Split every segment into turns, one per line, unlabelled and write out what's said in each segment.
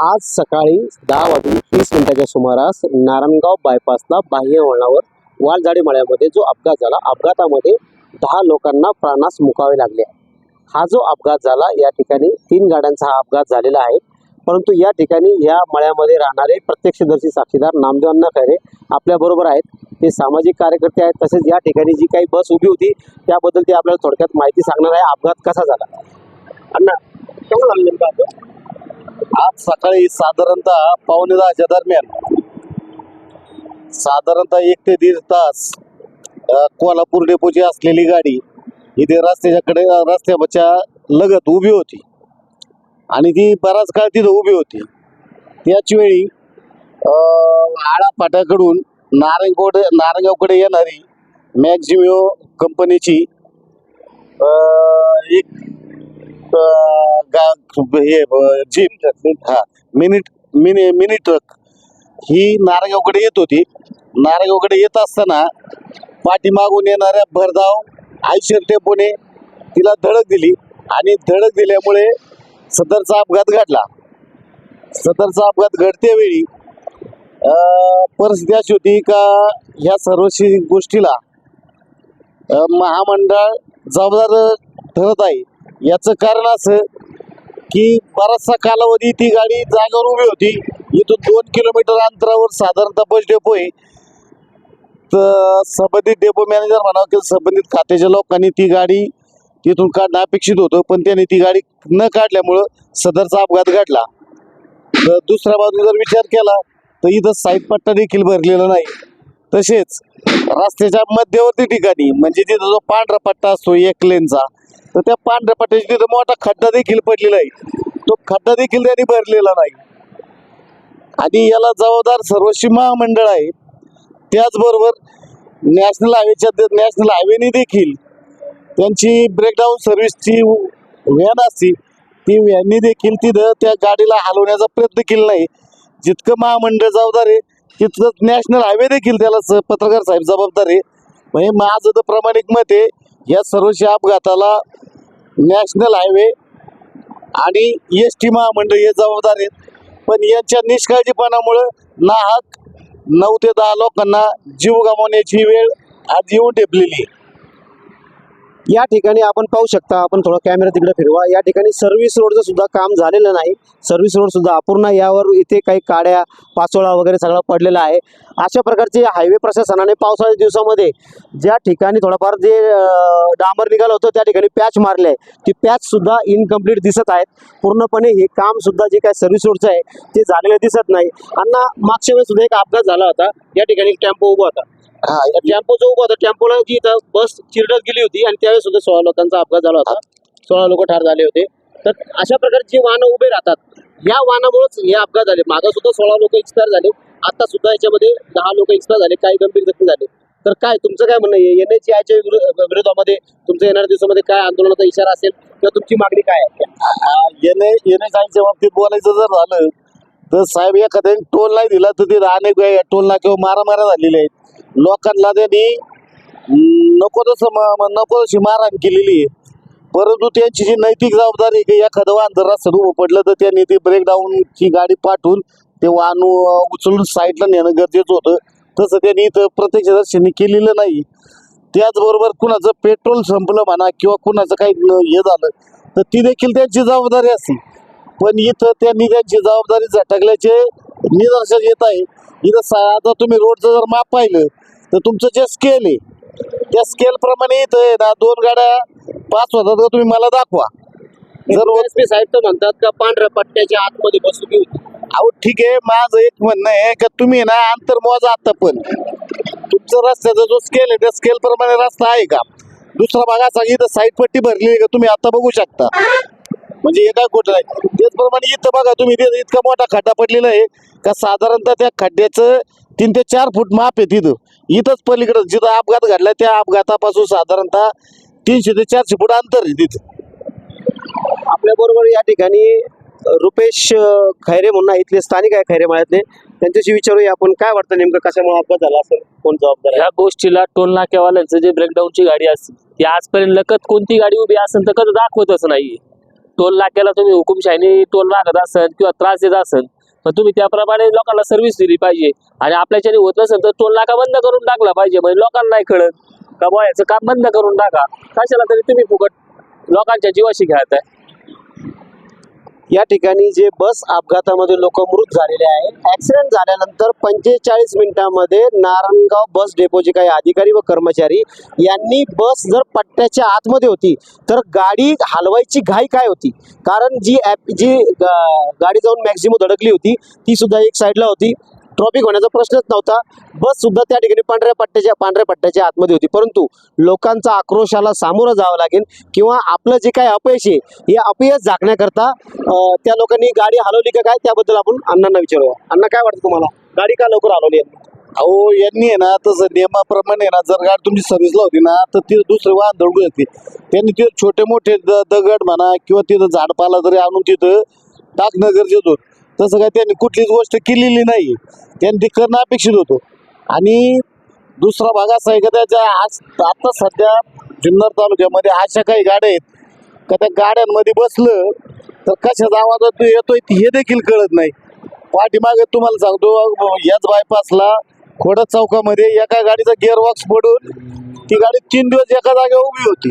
आज सकाळी दहा वाजून तीस मिनिटाच्या सुमारास नारायणगाव बायपासला बाह्य वळणावर वालझाडी मळ्यामध्ये जो अपघात झाला अपघातामध्ये दहा लोकांना प्राणास मुकावे लागले. हा जो अपघात झाला या ठिकाणी तीन गाड्यांचा हा अपघात झालेला आहे. परंतु या ठिकाणी या मळ्यामध्ये राहणारे प्रत्यक्षदर्शी साक्षीदार नामदेव अण्णा खैरे आहेत. ते सामाजिक कार्यकर्ते आहेत. तसेच या ठिकाणी जी काही बस उभी होती त्याबद्दल ते आपल्याला थोडक्यात माहिती सांगणार आहे. अपघात कसा झाला? अण्णा
आज सकाळी साधारणतः पावणे दहाच्या दरम्यान साधारणतः एक ते दीड तास कोल्हापूर डेपोची असलेली गाडी इथे रस्त्याच्याकडे रस्त्याच्या लगत उभी होती. आणि ती बराच काळ तिथं उभी होती. त्याच वेळी अ, आळा फाट्याकडून येणारी मॅक्झिमिओ कंपनीची एक हे अ, जीप हा मिनी मिनी मिनी ट्रक. ही नारायणगावकडे येत होती. नारायणगावकडे येत असताना पाठीमागून येणाऱ्या भरधाव आयशर टेम्पोने तिला धडक दिली आणि धडक दिल्यामुळे सदरचा अपघात घडला. सदरचा अपघात घडतेवेळी परिस्थिती अशी होती का ह्या सर्वशी गोष्टीला महामंडळ जबाबदार ठरत आहे. याचं कारण असं की बराचसा कालावधी ती गाडी जागेवर उभी होती. इथून दोन किलोमीटर अंतरावर साधारणतः बस डेपो आहे. तर संबंधित डेपो मॅनेजर म्हणावं की संबंधित खात्याच्या लोकांनी ती गाडी तिथून काढणं अपेक्षित होतं पण त्याने ती गाडी न काढल्यामुळं सदरचा अपघात घडला. तर दुसऱ्या बाजूला जर विचार केला तर इथं साईड पट्टा देखील भरलेला नाही. तसेच रस्त्याच्या मध्यवर्ती ठिकाणी म्हणजे तिथं जो पांढरा पट्टा असतो एक लेनचा तर त्या पांढऱ्या पट्ट्याच्या तिथं मोठा खड्डा देखील पडलेला आहे. तो खड्डा देखील त्यांनी भरलेला नाही. आणि याला जबाबदार सर्वस्वी महामंडळ आहे. त्याचबरोबर नॅशनल हायवेच्या नॅशनल हायवेने देखील त्यांची ब्रेकडाऊन सर्व्हिसची व्हॅन असती ती व्हॅननी देखील तिथं त्या गाडीला हलवण्याचा प्रयत्न केला नाही. जितकं महामंडळ जबाबदार आहे तिथं नॅशनल हायवे देखील त्याला स- पत्रकार साहेब जबाबदार आहे. म्हणजे माझं तर प्रामाणिक मत आहे या सर्वशा अपघाताला नॅशनल हायवे आणि एस टी महामंडळ हे जबाबदार आहेत. पण यांच्या निष्काळजीपणामुळं नाहक नऊ ते दहा लोकांना जीव गमावण्याची वेळ आज येऊन ठेपलेली आहे.
या ठिकाणी आपण पाहू शकता आपण थोडा कॅमेरा तिकडे फिरवा. या ठिकाणी सर्व्हिस रोडचं सुद्धा काम झालेलं नाही. सर्व्हिस रोड सुद्धा अपूर्ण यावर इथे काही काड्या पाचोळा वगैरे सगळं पडलेला आहे. अशा प्रकारचे हायवे प्रशासनाने पावसाळ्याच्या दिवसामध्ये ज्या ठिकाणी थोडंफार जे डांबर निघालं होतं त्या ठिकाणी पॅच मारले. आहे ती पॅच सुद्धा इनकम्प्लीट दिसत आहेत. पूर्णपणे हे काम सुद्धा जे काय सर्व्हिस रोडचं आहे ते झालेलं दिसत नाही. अण्णा मागच्या वेळेस सुद्धा एक अपघात झाला होता. या ठिकाणी टेम्पो उभा होता.
हा
टेम्पो जो उभा होता. टेम्पोला जी इथं बस चिरडत गेली होती आणि त्यावेळेस सुद्धा सोळा लोकांचा अपघात झाला होता. सोळा लोक ठार झाले होते. तर अशा प्रकारची वाहनं उभे राहतात या वाहनामुळेच हे अपघात झाले. मागं सुद्धा सोळा लोक एक्सपायर झाले. आता सुद्धा याच्यामध्ये दहा लोक एक्सपायर झाले. काही गंभीर जखमी झाले. तर काय तुमचं काय म्हणणं आहे? एन एच आयच्या विरोधामध्ये तुमच्या येणाऱ्या दिवसामध्ये काय आंदोलनाचा इशारा असेल किंवा तुमची मागणी काय आहे?
येणे येणे जायच्या बाबतीत बोलायचं जर झालं तर साहेब एखाद्याने टोल नाही दिला तर ते अनेक वेळा टोल नाक्यावर मारामाऱ्या झालेल्या आहेत. लोकांना त्यांनी नको तसं नको तशी मारहाण केलेली आहे. परंतु त्यांची जी नैतिक जबाबदारी की एखादं वाहन जर रस्त्यात उभं पडलं तर त्यांनी ते ब्रेकडाऊनची गाडी पाठवून ते वाहन उचलून साईडला नेणं गरजेचं होतं. तसं त्यांनी इथं प्रत्यक्षदर्शनी केलेलं नाही. त्याचबरोबर कुणाचं पेट्रोल संपलं म्हणा किंवा कुणाचं काही हे झालं तर ती देखील त्यांची जबाबदारी असते. पण इथं त्यांनी त्यांची जबाबदारी झटकल्याचे निदर्शन येत आहे. इथं सा- आता तुम्ही रोडचं जर माप पाहिलं तर तुमचं जे स्केल आहे त्या स्केल प्रमाणे इथं ना दोन गाड्या पाच होतात का तुम्ही मला दाखवा. जर
एसपी साहेब तर म्हणतात का पांढऱ्या पट्ट्याच्या आतमध्ये बस उभी होती
अहो ठीक आहे माझं एक म्हणणं आहे का तुम्ही ना अंतर मोजा आता पण. तुमचं रस्त्याचा जो स्केल आहे त्या स्केल प्रमाणे रस्ता आहे का? दुसरा भाग असा इथं साईड पट्टी भरली आहे का तुम्ही आता बघू शकता. म्हणजे हे काय खोटं नाही त्याचप्रमाणे इथं बघा तुम्ही इथे इतका मोठा खड्डा पडलेला आहे का साधारणतः त्या खड्ड्याचं तीन ते चार फूट माप आहे तिथं. इथंच पलीकडं जिथं अपघात घडला त्या अपघातापासून साधारणतः तीनशे ते चारशे फूट अंतर आहे तिथं.
आपल्या बरोबर या ठिकाणी रुपेश खैरे म्हणून इथले स्थानिक आहे खैरे माळ्यातले. त्यांच्याशी विचारूया आपण काय वाटतं नेमकं कशामुळे अपघात झाला असेल? कोण जबाबदार आहे?
ह्या गोष्टीला टोल नाक्यावाल्यांचं जे ब्रेकडाऊनची गाडी असते ती आजपर्यंत लकत कोणती गाडी उभी असेल तर कधी दाखवतच नाही टोल नाक्याला तुम्ही हुकुमशाहीने टोल लागत असन किंवा त्रास देत असन पण तुम्ही त्याप्रमाणे लोकांना सर्व्हिस दिली पाहिजे. आणि आपल्याच्याने होत नसेल तर टोल नाका बंद करून टाकला पाहिजे. म्हणजे लोकांना नाही कळत. का बुवा याचं काम बंद करून टाका. कशाला तरी तुम्ही फुकट लोकांच्या जीवाशी खेळताय.
या ठिकाणी जे बस अपघातामध्ये लोक मृत झालेले आहेत. ऍक्सिडेंट झाल्यानंतर पंचेचाळीस मिनिटांमध्ये नारायणगाव बस डेपोचे काही अधिकारी व कर्मचारी यांनी बस जर पट्ट्याच्या आतमध्ये होती तर गाडी हलवायची घाई काय होती? कारण जी ॲप जी गा- गाडी जाऊन मॅक्झिमो धडकली होती ती सुद्धा एक साईडला होती. ट्रॉफिक होण्याचा प्रश्नच नव्हता. बस सुद्धा त्या ठिकाणी पांढऱ्या पट्ट्याच्या पांढऱ्या पट्ट्याच्या आतमध्ये होती. परंतु लोकांचा आक्रोशाला सामोरं जावं लागेल किंवा आपलं जे काही अपयश आहे हे अपयश झाकण्याकरता त्या लोकांनी गाडी हलवली का काय त्याबद्दल आपण अण्णांना विचारूया. अण्णा काय वाटतं तुम्हाला? गाडी का लवकर हलवली आहे?
अहो यांनी आहे ना तसं नियमाप्रमाणे ना जर गाडी तुमची सर्व्हिसला होती ना तर ती दुसरे वाहन दडू येते त्यांनी तिथं छोटे मोठे द- दगड म्हणा किंवा तिथं झाडपाला जरी आणून तिथं टाकणं गरजेचं होतं. तसं काय त्यांनी कुठलीच गोष्ट केलेली नाही. त्यांनी ते करणं अपेक्षित होतं. आणि दुसरा भाग असा आहे का त्याच्या आज आता सध्या जुन्नर तालुक्यामध्ये अशा काही गाड्या आहेत का त्या गाड्यांमध्ये बसलं तर कशाचा आवाज येतोय हे देखील कळत नाही. पाठीमागे तुम्हाला सांगतो याच बायपासला खोडद चौकामध्ये एका गाडीचा गिअर बॉक्स पडून ती गाडी तीन दिवस एका जागेवर उभी होती.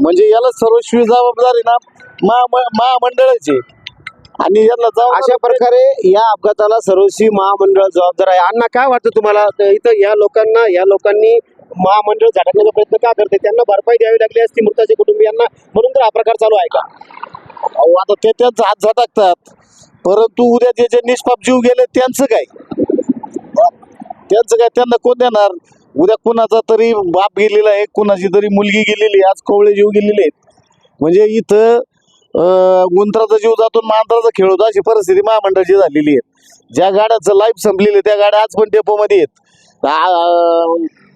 म्हणजे याला सर्वस्वी जबाबदारी ना महा महामंडळाची आणि याला जाऊ
अशा प्रकारे या अपघाताला सर्वस्वी महामंडळ जबाबदार आहे. अण्णा काय वाटतं तुम्हाला? इथं या लोकांना या लोकांनी महामंडळ झटकण्याचा प्रयत्न का करते त्यांना भरपाई द्यावी लागली असती मृताच्या कुटुंबियांना. म्हणून तर हा प्रकार चालू आहे का?
अहो, आता ते त्यांचा हात झटकतात. परंतु उद्या जे जे निष्पाप जीव गेले त्यांचं काय? त्यांचं काय? त्यांना कोण देणार? उद्या कुणाचा तरी बाप गेलेला आहे कुणाची तरी मुलगी गेलेली आहे. आज कवळे जीव गेलेले आहेत. म्हणजे इथं गुंतराचा जीव जातो आणि मांजराचा खेळ होतो. अशी परिस्थिती महामंडळाची झालेली आहे. ज्या गाड्याचं लाईफ संपलेली आहे, त्या गाड्या आज पण डेपोमध्ये आहेत.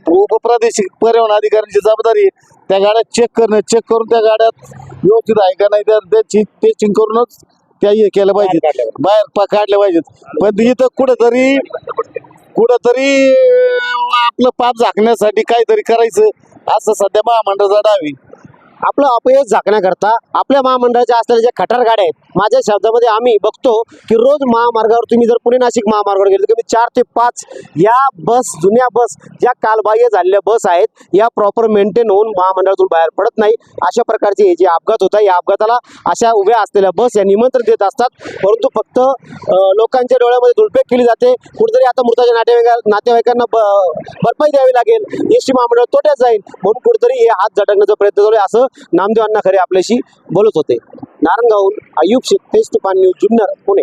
उपप्रादेशिक परिवहन अधिकाऱ्यांची जबाबदारी त्या गाड्या चेक करणं चेक करून त्या गाड्यात व्यवस्थित आहे का नाही तर त्याची टेस्टिंग करूनच त्या हे केलं पाहिजे. बाहेर पा काढल्या पाहिजेत. पण इथं कुठंतरी कुठंतरी आपलं पाप झाकण्यासाठी काहीतरी करायचं असं सध्या महामंडळाचा डावी
आपलं अपयश झाकण्याकरता आपल्या महामंडळाच्या असलेल्या ज्या खटार गाड्या आहेत माझ्या शब्दामध्ये आम्ही बघतो की रोज महामार्गावर तुम्ही जर पुणे नाशिक महामार्गावर गेले तर चार ते पाच या बस जुन्या बस ज्या कालबाह्य झालेल्या बस आहेत या प्रॉपर मेंटेन होऊन महामंडळातून बाहेर पडत नाही. अशा प्रकारचे हे जे अपघात होत आहे या अपघाताला अशा उभ्या असलेल्या बस या निमंत्रण देत असतात. परंतु फक्त लोकांच्या डोळ्यामध्ये दुलपेक केली जाते. कुठेतरी आता मृताच्या नातेवाईका नातेवाईकांना ब- भरपाई द्यावी लागेल. एस टी महामंडळ तोट्यात जाईल. म्हणून कुठेतरी हे हात झटकण्याचा प्रयत्न चालू आहे. असं नामदेव अण्णा खरे आपल्याशी बोलत होते. नारायणगावहून आयुब शेख तेज तुफान न्यूज जुन्नर पुणे.